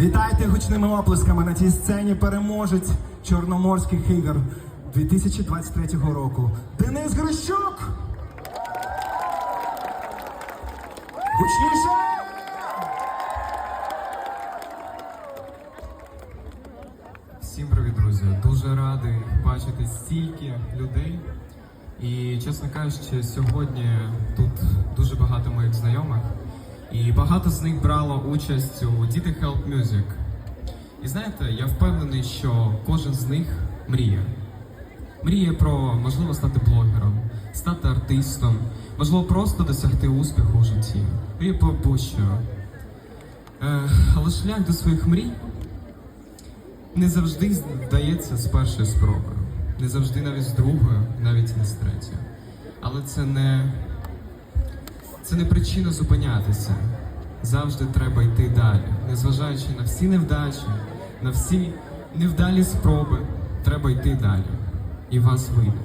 Вітайте гучними оплесками на цій сцені переможець Чорноморських ігор 2023 року. Денис Грищук! Гучніше! Всім привіт, друзі! Дуже радий бачити стільки людей. І чесно кажучи, сьогодні тут дуже багато моїх знайомих, і багато з них брало участь у Діти Help Music. І знаєте, я впевнений, що кожен з них мріє. Мріє про можливо стати блогером, стати артистом, можливо, просто досягти успіху у житті. Мріє про будь-що. Е, але шлях до своїх мрій не завжди здається з першої спроби, не завжди навіть з другої, навіть не з третьої. Але це не, це не причина зупинятися. Завжди треба йти далі, незважаючи на всі невдачі, на всі невдалі спроби, треба йти далі. І вас вийде.